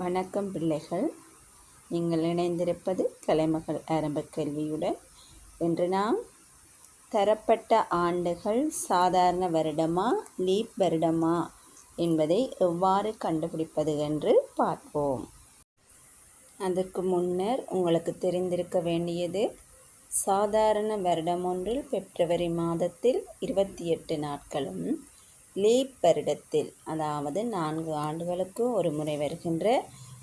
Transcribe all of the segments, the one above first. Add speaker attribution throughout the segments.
Speaker 1: வணக்கம் பிள்ளைகள். நீங்கள் இணைந்திருப்பது கலைமகள் ஆரம்ப கல்வியுடன். இன்று நாம் தரப்பட்ட ஆண்டுகள் சாதாரண வருடமா லீப் வருடமா என்பதை எவ்வாறு கண்டுபிடிப்பது என்று பார்ப்போம். அதற்கு முன்னர் உங்களுக்கு தெரிந்திருக்க வேண்டியது சாதாரண வருடம் ஒன்றில் பிப்ரவரி மாதத்தில் இருபத்தி எட்டு நாட்களும் லீப் வருடத்தில் அதாவது நான்கு ஆண்டுகளுக்கு ஒரு முறை வருகின்ற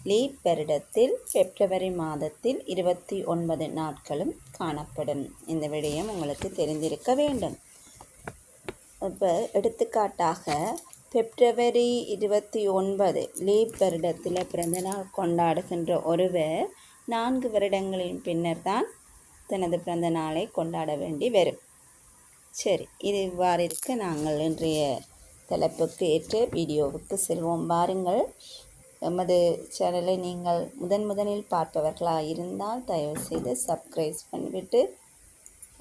Speaker 1: லீப் வருடத்தில் பிப்ரவரி மாதத்தில் இருபத்தி ஒன்பது நாட்களும் காணப்படும். இந்த விடயம் உங்களுக்கு தெரிந்திருக்க வேண்டும். இப்போ எடுத்துக்காட்டாக பிப்ரவரி இருபத்தி ஒன்பது லீப் வருடத்தில் பிறந்தநாள் கொண்டாடுகின்ற ஒருவர் நான்கு வருடங்களின் பின்னர் தான் தனது பிறந்த நாளை கொண்டாட வேண்டி வரும். சரி இது இவ்வாறு இருக்க நாங்கள் இன்றைய தலைப்புக்கு ஏற்ற வீடியோவுக்கு செல்வோம். பாருங்கள் எமது சேனலை நீங்கள் முதன் முதலில் பார்ப்பவர்களாக இருந்தால் தயவுசெய்து சப்ஸ்கிரைப் பண்ணிவிட்டு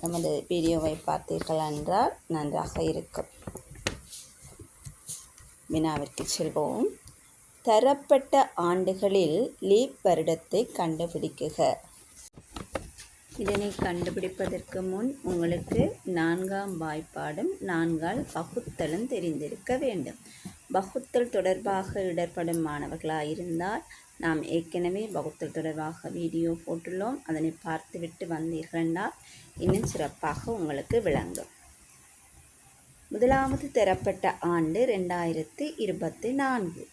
Speaker 1: எமது வீடியோவை பார்த்தீர்கள் என்றால் நன்றாக இருக்கும். வினாவிற்கு செல்வோம். தரப்பட்ட ஆண்டுகளில் லீப் வருடத்தை கண்டுபிடிக்குக இதனை கண்டுபிடிப்பதற்கு முன் உங்களுக்கு நான்காம் வாய்ப்பாடும் நான்கால் பகுத்தலும் தெரிந்திருக்க வேண்டும். பகுத்தல் தொடர்பாக இடர்படும் மாணவர்களாக இருந்தால் நாம் ஏற்கனவே பகுத்தல் தொடர்பாக வீடியோ போட்டுள்ளோம். அதனை பார்த்துவிட்டு வந்தீர்கள்னால் இன்னும் சிறப்பாக உங்களுக்கு விளங்கும். முதலாவது தரப்பட்ட ஆண்டு ரெண்டாயிரத்து இருபத்தி நான்கு.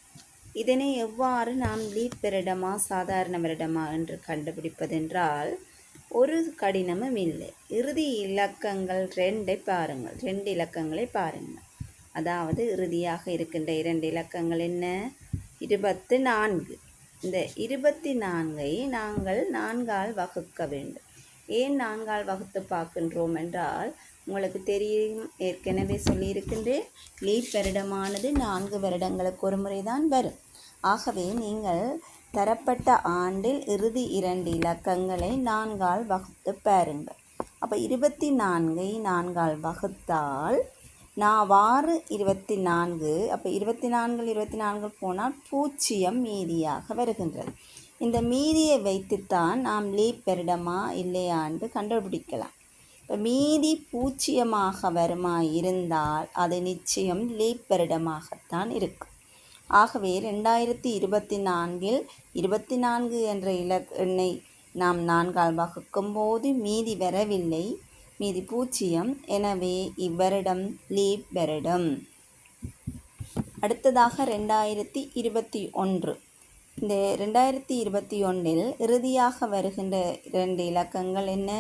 Speaker 1: இதனை எவ்வாறு நாம் லீப் வருடமா சாதாரண வருடமா என்று கண்டுபிடிப்பதென்றால் ஒரு கடினமும் இல்லை. இறுதி இலக்கங்கள் ரெண்டை பாருங்கள். ரெண்டு இலக்கங்களை பாருங்கள். அதாவது இறுதியாக இருக்கின்ற இரண்டு இலக்கங்கள் என்ன? இருபத்து நான்கு. இந்த இருபத்தி நான்கை நாங்கள் நான்கால் வகுக்க வேண்டும். ஏன் நான்கால் வகுத்து பார்க்கின்றோம் என்றால் உங்களுக்கு தெரியும் ஏற்கனவே சொல்லியிருக்கின்றேன் லீப் வருடமானது நான்கு வருடங்களுக்கு ஒரு முறை தான் வரும். ஆகவே நீங்கள் தரப்பட்ட ஆண்டில் இறுதி இரண்டு இலக்கங்களை நான்கால் வகுத்து பாருங்கள். அப்போ இருபத்தி நான்கை நான்கால் வகுத்தால் நான் வாறு இருபத்தி நான்கு அப்போ இருபத்தி நான்கு இருபத்தி நான்கு போனால் பூச்சியம் மீதியாக வருகின்றது. இந்த மீதியை வைத்துத்தான் நாம் லீப் பெருடமா இல்லையாண்டு கண்டுபிடிக்கலாம். இப்போ மீதி பூச்சியமாக வருமா இருந்தால் அது நிச்சயம் லீப் பெருடமாகத்தான் இருக்கும். ஆகவே ரெண்டாயிரத்தி இருபத்தி நான்கில் இருபத்தி நான்கு என்ற இலக் எண்ணை நாம் நான்கால் வகுக்கும் போது மீதி வரவில்லை. மீதி பூஜ்ஜியம். எனவே இவ்வருடம் லீப் வருடம். அடுத்ததாக ரெண்டாயிரத்தி இருபத்தி ஒன்று இந்த ரெண்டாயிரத்தி இருபத்தி ஒன்றில் இறுதியாக வருகின்ற இரண்டு இலக்கங்கள் என்ன?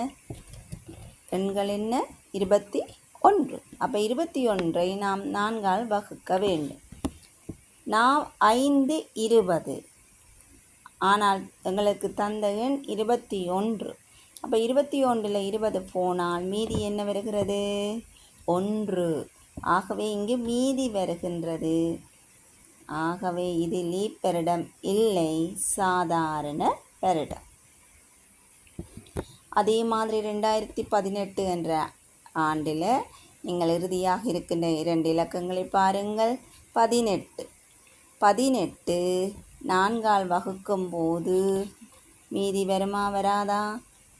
Speaker 1: எண்கள் என்ன? இருபத்தி ஒன்று. அப்போ இருபத்தி ஒன்றை நாம் நான்கால் வகுக்க வேண்டும். நாம் ஐந்து இருபது. ஆனால் எங்களுக்கு தந்த எண் இருபத்தி ஒன்று அப்போ இருபத்தி ஒன்றில் இருபது போனால் மீதி என்ன வருகிறது? ஒன்று. ஆகவே இங்கு மீதி வருகின்றது. ஆகவே இது லீப் பெருடம் இல்லை சாதாரண பெருடம் அதே மாதிரி ரெண்டாயிரத்தி பதினெட்டு என்ற ஆண்டில் நீங்கள் இறுதியாக இருக்கின்ற இரண்டு இலக்கங்களை பாருங்கள். பதினெட்டு. பதினெட்டு நான்கால் வகுக்கும் போது. மீதி வருமா வராதா?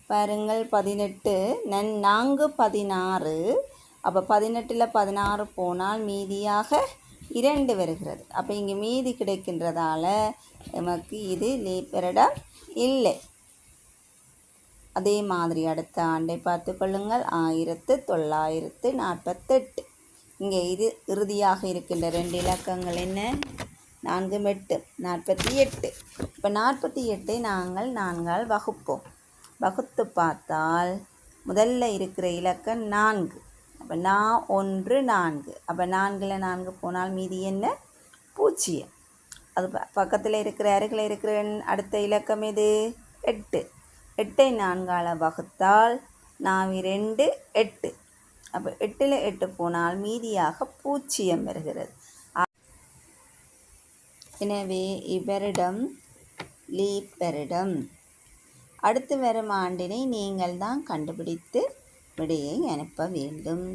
Speaker 1: பாருங்கள் பதினெட்டு நன் நான்கு பதினாறு. அப்போ பதினெட்டில் பதினாறு போனால் மீதியாக இரண்டு வருகிறது. அப்போ இங்கே மீதி கிடைக்கின்றதால நமக்கு இது லீப்பரிடம் இல்லை. அதே மாதிரி அடுத்த ஆண்டை பார்த்து கொள்ளுங்கள். ஆயிரத்து தொள்ளாயிரத்து நாற்பத்தெட்டு. இங்கே இது இறுதியாக இருக்கின்ற ரெண்டு இலக்கங்கள் என்ன? நான்கு எட்டு நாற்பத்தி எட்டு. இப்போ நாற்பத்தி எட்டை நாங்கள் நான்கால் வகுப்போம். வகுத்து பார்த்தால் முதல்ல இருக்கிற இலக்கம் நான்கு. அப்போ நான் ஒன்று நான்கு. அப்போ நான்கில் நான்கு போனால் மீதி என்ன? பூஜ்ஜியம். அது பக்கத்தில் இருக்கிற அருகில் இருக்கிற அடுத்த இலக்கம் எது? எட்டு. எட்டை நான்கால் வகுத்தால் நாவி ரெண்டு எட்டு. அப்போ எட்டில் எட்டு போனால் மீதியாக பூஜ்ஜியம் வருகிறது. எனவே இவ்வருடம் லீப் வருடம் அடுத்து வரும் ஆண்டினை நீங்கள் தான் கண்டுபிடித்து விடையை அனுப்ப வேண்டும்.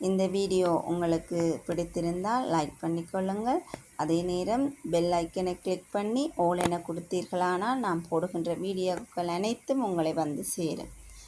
Speaker 1: இந்த வீடியோ உங்களுக்கு பிடித்திருந்தால் லைக் பண்ணிக்கொள்ளுங்கள் அதே நேரம் பெல் ஐக்கனை கிளிக் பண்ணி ஓல் என கொடுத்தீர்களானால் நாம் போடுகின்ற வீடியோக்கள் அனைத்தும் உங்களை வந்து சேரும்.